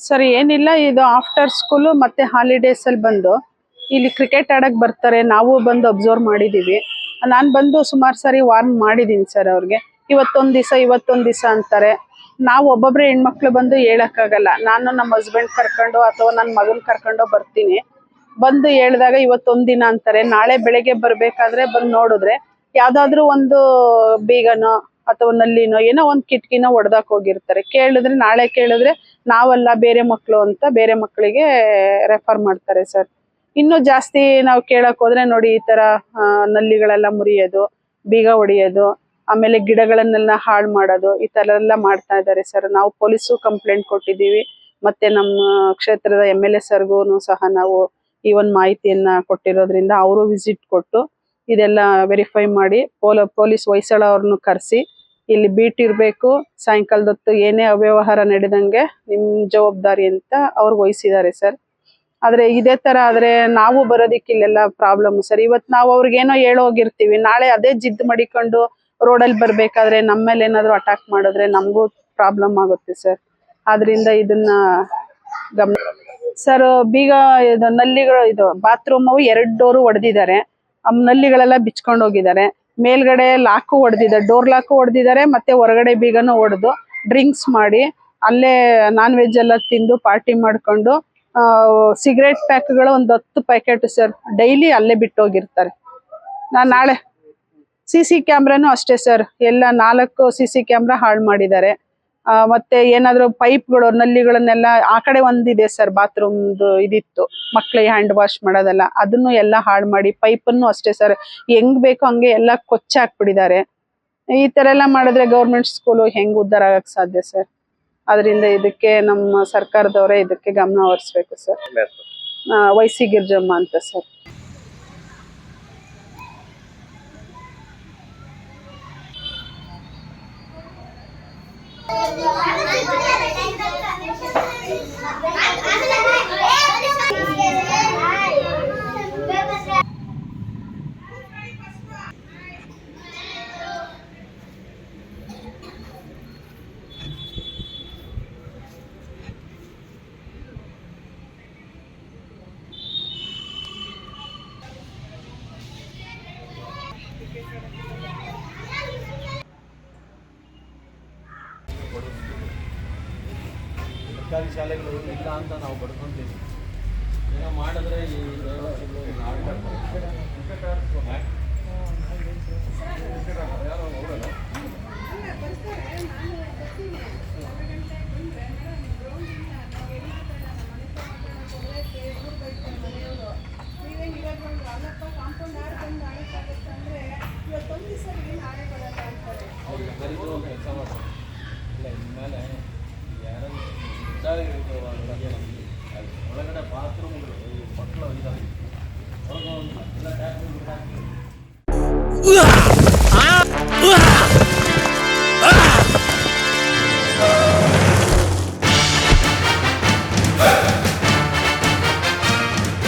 Sir, ಏನಿಲ್ಲ, ಇದು after school ಮತ್ತೆ ಹಾಲಿಡೇಸ್ ಅಲ್ಲಿ ಬಂದು, ಇಲ್ಲಿ ಕ್ರಿಕೆಟ್ ಆಡಕ್ ಬರ್ತಾರೆ, ನಾವು ಬಂದು ಅಬ್ಸರ್ವ್ ಮಾಡಿದೀವಿ. ನಾನ್ ಬಂದು ಸುಮಾರು ಸಾರಿ ವಾರ್ನ್ ಮಾಡಿದೀನಿ ಸರ್ ಅವ್ರಿಗೆ. ಇವತ್ತೊಂದ್ ದಿವಸ ಇವತ್ತೊಂದ್ ದಿವಸ ಅಂತಾರೆ. ನಾವು ಒಬ್ಬೊಬ್ರೆ ಹೆಣ್ಮಕ್ಳು ಬಂದು ಹೇಳಕ್ಕಾಗಲ್ಲ. ನಾನು ನಮ್ಮ ಹಸ್ಬೆಂಡ್ ಕರ್ಕೊಂಡು ಅಥವಾ ನನ್ನ ಮಗನ್ ಕರ್ಕೊಂಡು ಬರ್ತೀನಿ. ಬಂದು ಹೇಳಿದಾಗ ಇವತ್ತೊಂದ್ ದಿನ ಅಂತಾರೆ. ನಾಳೆ ಬೆಳಿಗ್ಗೆ ಬರ್ಬೇಕಾದ್ರೆ ಬಂದು ನೋಡಿದ್ರೆ, ಯಾವ್ದಾದ್ರು ಒಂದು ಬೀಗನೋ ಅಥವಾ ನಲ್ಲಿನೋ ಏನೋ ಒಂದ್ ಕಿಟಕಿನ ಒಡ್ದಾಕ್ ಹೋಗಿರ್ತಾರೆ. ಕೇಳಿದ್ರೆ, ನಾಳೆ ಕೇಳಿದ್ರೆ ನಾವಲ್ಲ ಬೇರೆ ಮಕ್ಕಳು ಅಂತ ಬೇರೆ ಮಕ್ಕಳಿಗೆ ರೆಫರ್ ಮಾಡ್ತಾರೆ ಸರ್ ಇನ್ನು ಜಾಸ್ತಿ ನಾವು ಕೇಳಕ್ ಹೋದ್ರೆ ನೋಡಿ ಈ ತರ ನಲ್ಲಿಗಳೆಲ್ಲ ಮುರಿಯೋದು, ಬೀಗ ಹೊಡಿಯೋದು ಆಮೇಲೆ ಗಿಡಗಳನ್ನೆಲ್ಲ ಹಾಳು ಮಾಡೋದು, ಈ ತರ ಎಲ್ಲ ಮಾಡ್ತಾ ಇದ್ದಾರೆ ಸರ್ ನಾವು ಪೊಲೀಸು ಕಂಪ್ಲೇಂಟ್ ಕೊಟ್ಟಿದ್ದೀವಿ. ಮತ್ತೆ ನಮ್ಮ ಕ್ಷೇತ್ರದ ಎಂ ಎಲ್ ಎ ಸರ್ಗೂ ಸಹ ನಾವು ಈ ಒಂದು ಮಾಹಿತಿಯನ್ನ ಕೊಟ್ಟಿರೋದ್ರಿಂದ ಅವರು ವಿಸಿಟ್ ಕೊಟ್ಟು ಇದೆಲ್ಲ ವೆರಿಫೈ ಮಾಡಿ ಪೋಲ, ಪೊಲೀಸ್ ಹೊಯ್ಸಳ ಅವ್ರನ್ನು ಕರೆಸಿ ಇಲ್ಲಿ ಬೀಟ್ ಇರಬೇಕು. ಸಾಯಂಕಾಲದ ಹೊತ್ತು ಏನೇ ಅವ್ಯವಹಾರ ನಡೆದಂಗೆ ನಿಮ್ ಜವಾಬ್ದಾರಿ ಅಂತ ಅವ್ರು ವಹಿಸಿದ್ದಾರೆ ಸರ್. ಆದ್ರೆ ಇದೇ ತರ ಆದ್ರೆ ನಾವು ಬರೋದಿಕ್ಕೆ ಇಲ್ಲೆಲ್ಲ ಪ್ರಾಬ್ಲಮ್ ಸರ್. ಇವತ್ ನಾವು ಅವ್ರಿಗೇನೋ ಹೇಳೋಗಿರ್ತೀವಿ ಹೋಗಿರ್ತೀವಿ. ನಾಳೆ ಅದೇ ಜಿದ್ದು ಮಡಿಕೊಂಡು ರೋಡಲ್ಲಿ ಬರ್ಬೇಕಾದ್ರೆ ನಮ್ಮ ಮೇಲೆ ಏನಾದ್ರು ಅಟ್ಯಾಕ್ ಮಾಡಿದ್ರೆ ನಮಗೂ ಪ್ರಾಬ್ಲಮ್ ಆಗುತ್ತೆ ಸರ್. ಆದ್ರಿಂದ ಇದನ್ನ ಗಮನ ಸರ್, ಬೀಗ ಇದು ನಲ್ಲಿಗಳು ಇದು ಬಾತ್ರೂಮ್ ಎರಡು ಡೋರು ಹೊಡೆದಿದ್ದಾರೆ ನಲ್ಲಿಗಳೆಲ್ಲ ಬಿಚ್ಕೊಂಡು ಹೋಗಿದ್ದಾರೆ. ಮೇಲ್ಗಡೆ ಲಾಕು ಹೊಡೆದಿದ್ದಾರೆ, ಡೋರ್ ಲಾಕು ಹೊಡೆದಿದ್ದಾರೆ, ಮತ್ತೆ ಹೊರಗಡೆ ಬೀಗನು ಹೊಡೆದು ಡ್ರಿಂಕ್ಸ್ ಮಾಡಿ ಅಲ್ಲೇ ನಾನ್ ವೆಜ್ ಎಲ್ಲ ತಿಂದು ಪಾರ್ಟಿ ಮಾಡ್ಕೊಂಡು ಸಿಗರೇಟ್ ಪ್ಯಾಕ್ಗಳು ಒಂದು ಹತ್ತು ಪ್ಯಾಕೆಟ್ ಸರ್ ಡೈಲಿ ಅಲ್ಲೇ ಬಿಟ್ಟು ಹೋಗಿರ್ತಾರೆ ನಾನು ನಾಳೆ ಸಿ ಸಿ ಕ್ಯಾಮ್ರಾನು ಅಷ್ಟೇ ಸರ್ ಎಲ್ಲ ನಾಲ್ಕು ಸಿ ಸಿ ಕ್ಯಾಮ್ರಾ ಹಾಳು ಮಾಡಿದ್ದಾರೆ. ಮತ್ತೆ ಏನಾದ್ರು ಪೈಪ್ಗಳು ನಲ್ಲಿಗಳನ್ನೆಲ್ಲ ಆ ಕಡೆ ಒಂದಿದೆ ಸರ್ ಬಾತ್ರೂಮ್ದು ಇದಿತ್ತು. ಮಕ್ಕಳಿಗೆ ಹ್ಯಾಂಡ್ ವಾಶ್ ಮಾಡೋದೆಲ್ಲ. ಅದನ್ನು ಎಲ್ಲ ಹಾಳು ಮಾಡಿ ಪೈಪನ್ನು ಅಷ್ಟೇ ಸರ್. ಹೆಂಗ್ ಬೇಕೋ ಹಂಗೆ ಎಲ್ಲ ಕೊಚ್ಚ ಹಾಕ್ಬಿಟ್ಟಿದ್ದಾರೆ. ಈ ತರ ಎಲ್ಲ ಮಾಡಿದ್ರೆ ಗೌರ್ಮೆಂಟ್ ಸ್ಕೂಲು ಹೆಂಗ್ ಉದ್ಧಾರ ಆಗಕ್ ಸಾಧ್ಯ ಸರ್? ಅದರಿಂದ ಇದಕ್ಕೆ ನಮ್ಮ ಸರ್ಕಾರದವರೇ ಇದಕ್ಕೆ ಗಮನ ಹರಿಸ್ಬೇಕು ಸರ್. ವೈಸಿ ಗಿರ್ಜಮ್ಮ ಅಂತ ಸರ್. ಸರ್ಕಾರಿ ಶಾಲೆಗಳು ಇಲ್ಲ ಅಂತ ನಾವು ಬಡ್ಕೊತೀವಿ. ಏನೋ ಮಾಡಿದ್ರೆ ಈ ದೈವಗಳು